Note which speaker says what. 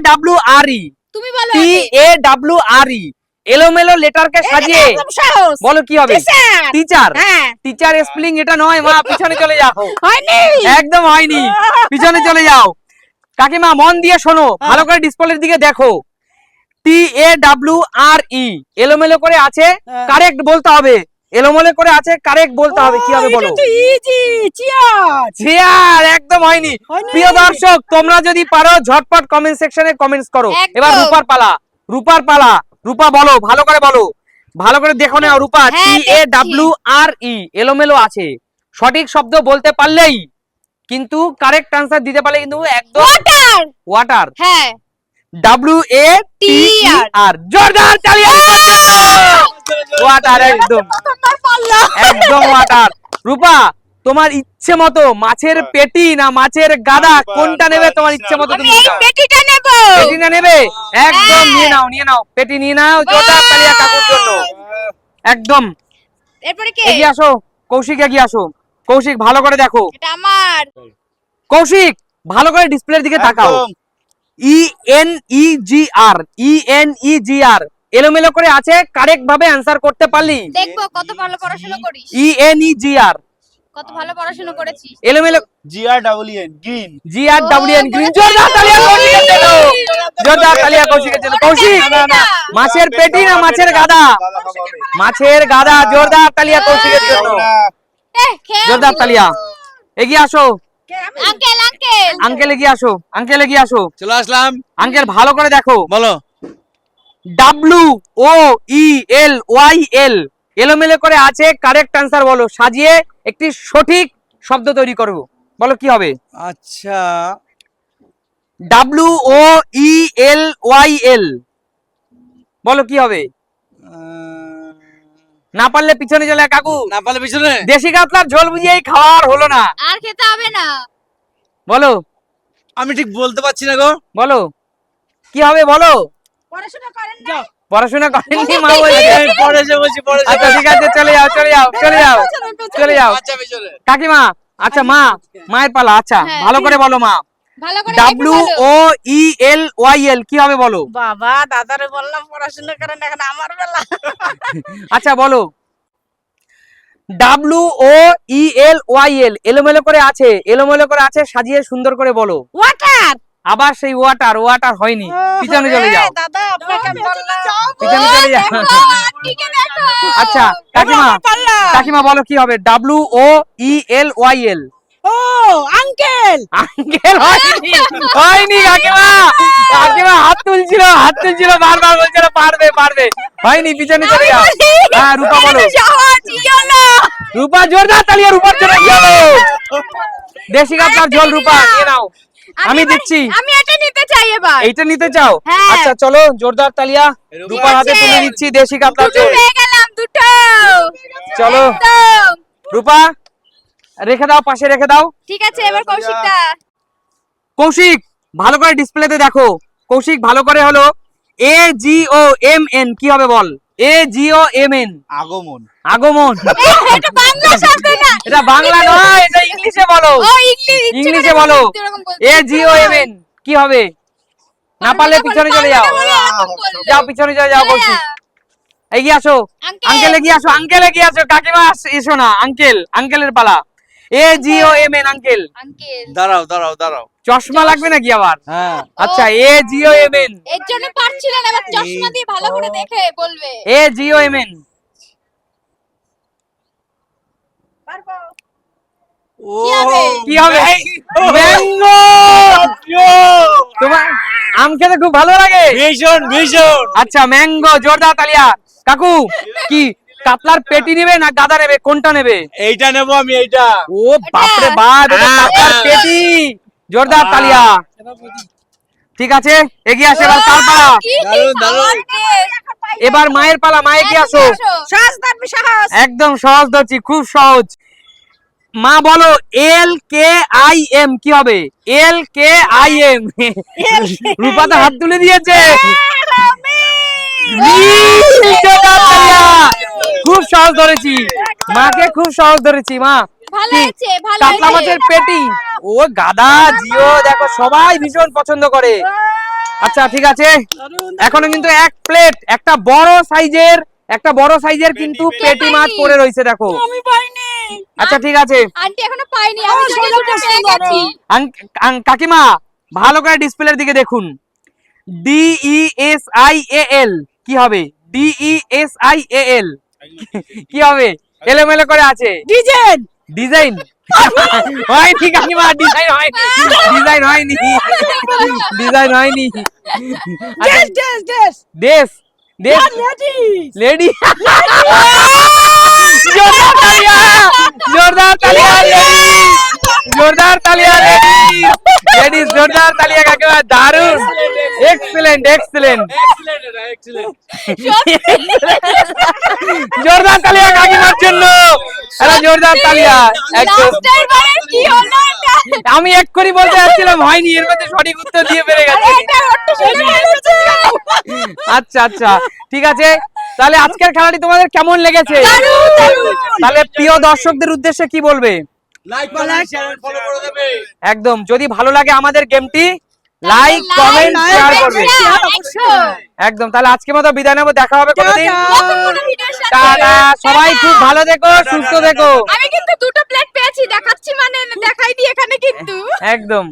Speaker 1: W R ই
Speaker 2: তুমি বলো
Speaker 1: টি এ W R ই এলোমেলো লেটারকে সাজিয়ে বলো কি হবে?
Speaker 2: টিচার
Speaker 1: টিচার
Speaker 2: হ্যাঁ।
Speaker 1: স্পেলিং এটা নয় মা পিছনে চলে যাও।
Speaker 2: হয়নি।
Speaker 1: একদম হয়নি। পিছনে চলে যাও। কাকিমা মন দিয়ে শোনো ভালো করে ডিসপ্লের দিকে দেখো। টি এ ডাব্লিউ আর ই এলোমেলো করে আছে।
Speaker 3: হ্যাঁ।
Speaker 1: কারেক্ট বলতে হবে। এলোমেলো করে আছে কারেক্ট বলতে হবে কি হবে বলো?
Speaker 3: চিয়ার
Speaker 1: একদম হয়নি। প্রিয় দর্শক তোমরা যদি পারো ঝটপট কমেন্ট সেকশনে কমেন্টস করো। এবার রূপার পালা রূপার পালা। রূপা বলো ভালো করে বলো। ভালো করে দেখো না রূপা টি এ। ডাব্লিউ আর ই এলোমেলো আছে। সঠিক শব্দ বলতে পারলেই কিন্তু কারেক্ট আনসার দিতে পারলে কিন্তু একদম
Speaker 2: ওয়াটার
Speaker 1: ওয়াটার
Speaker 2: হ্যাঁ।
Speaker 1: ডাব্লিউ এ টি আর জোরদার তালিয়া ওয়াটার একদম। একদম ওয়াটার রূপা তোমার ইচ্ছে মতো মাছের পেটি না মাছের গাদা কোনটা নেবে তোমার ইচ্ছে মতো তুমি।
Speaker 2: পেটিটা নেব।
Speaker 1: পেটিটা নেবে? একদম
Speaker 2: হ্যাঁ।
Speaker 1: নিয়ে নাও নিয়ে নাও। পেটি নিয়ে নাও জোরদার তালিয়া কাকুর জন্য। একদম।
Speaker 2: এরপরে কে?
Speaker 1: এগিয়ে আসো। কৌশিক এগিয়ে আসো। কৌশিক ভালো করে দেখো।
Speaker 2: এটা আমার।
Speaker 1: কৌশিক ভালো করে ডিসপ্লের দিকে তাকাও। ই এন ই জি আর ই এন ই জি আর এলোমেলো করে আছে কারেক্ট ভাবে অ্যান্সার করতে পারলি?
Speaker 2: দেখব কত ভালো পড়াশোনা করিস।
Speaker 1: ই এন ই জি আর
Speaker 2: কত ভালো পড়াশোনা করেছিস।
Speaker 1: এলোমেলো
Speaker 4: G R double N green
Speaker 1: G R W N green জোরদার তালিয়া কৌশিকের জন্য। জোরদার তালিয়া কৌশিকের জন্য। কৌশিক! মাছের পেটি না মাছের গাদা? মাছের গাদা জোরদার তালিয়া কৌশিকের জন্য। জোরদার তালিয়া। এগিয়ে আসো।
Speaker 2: Uncle uncle.
Speaker 1: আঙ্কেল এগিয়ে আসো। আঙ্কেল এগিয়ে আসো।
Speaker 4: চলে আসলাম।
Speaker 1: আঙ্কেল ভালো করে দেখো।
Speaker 4: বলো।
Speaker 1: W O E L Y এল এলোমেলো করে আছে কারেক্ট আনসার বলো। সাজিয়ে একটি সঠিক শব্দ তৈরি করো বলো কি হবে?
Speaker 4: আচ্ছা।
Speaker 1: W O E L Y এল বলো কি হবে?
Speaker 4: আহ,
Speaker 1: না পারলে পিছনে চলে কাকু।
Speaker 4: না পারলে পিছনে?
Speaker 1: দেশি কাতলার ঝোল বুঝিয়েই খাওয়ার হলো না।
Speaker 2: আর খেতে হবে না।
Speaker 1: বলো।
Speaker 4: আমি ঠিক বলতে পারছি না গো।
Speaker 1: বলো। কি হবে বলো।
Speaker 2: পড়াশোনা করেন না
Speaker 1: পড়াশোনা করেননি মা বলছে
Speaker 4: পরে এসে বলছি এসে
Speaker 1: আচ্ছা ঠিক আছে চলে যাও চলে যাও চলে যাও চলে যাও।
Speaker 4: আচ্ছা পিছনে।
Speaker 1: কাকিমা আচ্ছা মা মায়ের পালা আচ্ছা
Speaker 2: হ্যাঁ,
Speaker 1: ভালো করে বলো মা।
Speaker 2: ভালো করে
Speaker 1: W O E L Y এল কি হবে বলো?
Speaker 3: বাবা দাদারে বললাম পড়াশোনা করেন এখন আমার বেলা।
Speaker 1: আচ্ছা বলো। W O E L Y এল এলোমেলো করে আছে এলোমেলো করে আছে সাজিয়ে সুন্দর করে বলো।
Speaker 3: ওয়াটার
Speaker 1: আবার সেই ওয়াটার ওয়াটার হয়নি। পিছনে চলে যাও। পিছনে চলে যাও। আচ্ছা কাকিমা কাকিমা বলো কি হবে? W O E L Y L
Speaker 3: O uncle
Speaker 1: uncle হয়নি হয়নি কাকিমা কাকিমা হাত তুলছিল হাত তুলছিল বারবার বলছিল পারবে পারবে। হয়নি পিছনে চলে যাও। হ্যাঁ রূপা বলো। রূপা জোরদার তালিয়া রূপার জন্য দেশি কাতলার ঝোল রূপা নিয়ে নাও। আমি দিচ্ছি।
Speaker 2: আমি এটা নিতে চাই এবার।
Speaker 1: এইটা নিতে চাও?
Speaker 2: হ্যাঁ।
Speaker 1: আচ্ছা চলো জোরদার তালিয়া রূপার হাতে তুলে দিচ্ছি দেশি
Speaker 2: দুটো
Speaker 1: ঝোল
Speaker 2: গেলাম দুটো।
Speaker 1: চলো। রূপা রেখে দাও পাশে রেখে দাও।
Speaker 2: ঠিক আছে এবার কৌশিকটা।
Speaker 1: কৌশিক ভালো করে ডিসপ্লেতে দেখো। কৌশিক ভালো করে হলো এ জি ও এম এন কি হবে বল? এ জি ও এম এন
Speaker 4: আগমন।
Speaker 1: আগমন।
Speaker 2: এটা বাংলা শব্দ
Speaker 1: এটা বাংলা নয় এটা ইংলিশে বলো।
Speaker 2: ও ইংলিশ
Speaker 1: ইংলিশে বলো। এ জি ও এম এন কি হবে? না পারলে পিছনে চলে যাও। যাও পিছনে চলে যাও কৌশিক এগিয়ে আসো।
Speaker 2: আঙ্কেল।
Speaker 1: এগিয়ে আসো আঙ্কেল এগিয়ে আসো। কাকিমা এসো না আঙ্কেল আঙ্কেলের পালা। A G O M N uncle.
Speaker 2: Uncle.
Speaker 4: দাঁড়াও দাঁড়াও দাঁড়াও।
Speaker 1: চশমা লাগবে নাকি আবার?
Speaker 4: হ্যাঁ।
Speaker 1: আচ্ছা এ জি ও এম এন।
Speaker 2: এর জন্য পারছিলেন এবার চশমা দিয়ে ভালো করে দেখে বলবে।
Speaker 1: A G O M N.
Speaker 2: কি হবে?
Speaker 1: ম্যাঙ্গো তোমার আম খেতে খুব ভালো লাগে?
Speaker 4: ভীষণ ভীষণ।
Speaker 1: আচ্ছা ম্যাঙ্গো জোরদার তালিয়া। কাকু কি কাতলার পেটি নেবে না গাদা নেবে? কোনটা নেবে?
Speaker 4: এইটা নেব আমি এইটা।
Speaker 1: ও বাপরে বাপ এটা কাতলার। পেটি জোরদার তালিয়া। ঠিক আছে এগিয়ে আসে এবার কার পালা। এবার মায়ের পালা মায়ে কি আসো। একদম সহজ ধরছি খুব সহজ। মা বলো এল কে আই এম কি হবে? এল কে আই এম। রূপা তো হাত তুলে দিয়েছে। খুব সহজ ধরেছি। মাকে খুব সহজ ধরেছি মা। কাতলা মাছের পেটি। ও গাদা জিও দেখো সবাই ভীষণ পছন্দ করে। আচ্ছা ঠিক আছে। এখনও কিন্তু এক প্লেট একটা বড় সাইজের একটা বড় সাইজের কিন্তু পেটি মাছ পড়ে রয়েছে দেখো। আচ্ছা ঠিক আছে।
Speaker 2: আন্টি এখনও পাইনি আমি পেয়ে গেছি।
Speaker 1: কাকিমা ভালো করে ডিসপ্লের দিকে দেখুন। D E S I A L কি হবে? D E S I A L কি হবে? এলোমেলো করে আছে। ডিজাইন হয়নি কাকিমা ডিজাইন হয়নি। ডিজাইন হয়নি। ডিজাইন হয়নি। দেশ জোরদার তালিয়া লেডিস জোরদার তালিয়া লেডিস লেডিস জোরদার তালিয়া কাকিমা দারুণ এক্সেলেন্ট এক্সেলেন্ট জোরদার তালিয়া কাকিমার জন্য। আরে জোরদার তালিয়া। আমি এক্ষুনি বলতে যাচ্ছিলাম হয়নি এর মধ্যে সঠিক উত্তর দিয়ে পেরে গেছে। আচ্ছা আচ্ছা ঠিক আছে। তাহলে আজকের খেলাটি তোমাদের কেমন লেগেছে? তাহলে প্রিয় দর্শকদের উদ্দেশ্যে কি বলবে?
Speaker 4: লাইক ফলো করে দেবে।
Speaker 1: একদম। যদি ভালো লাগে আমাদের গেমটি লাইক কমেন্ট শেয়ার করবে। একদম। তাহলে আজকে মতো বিদায় নেব। দেখা হবে কোনোদিন। টাটা। সবাই খুব ভালো দেখো সুস্থ দেখো
Speaker 2: আমি কিন্তু দুটো প্লেট পেয়েছি। দেখাচ্ছি মানে দেখাই দি এখানে কিন্তু।
Speaker 1: একদম।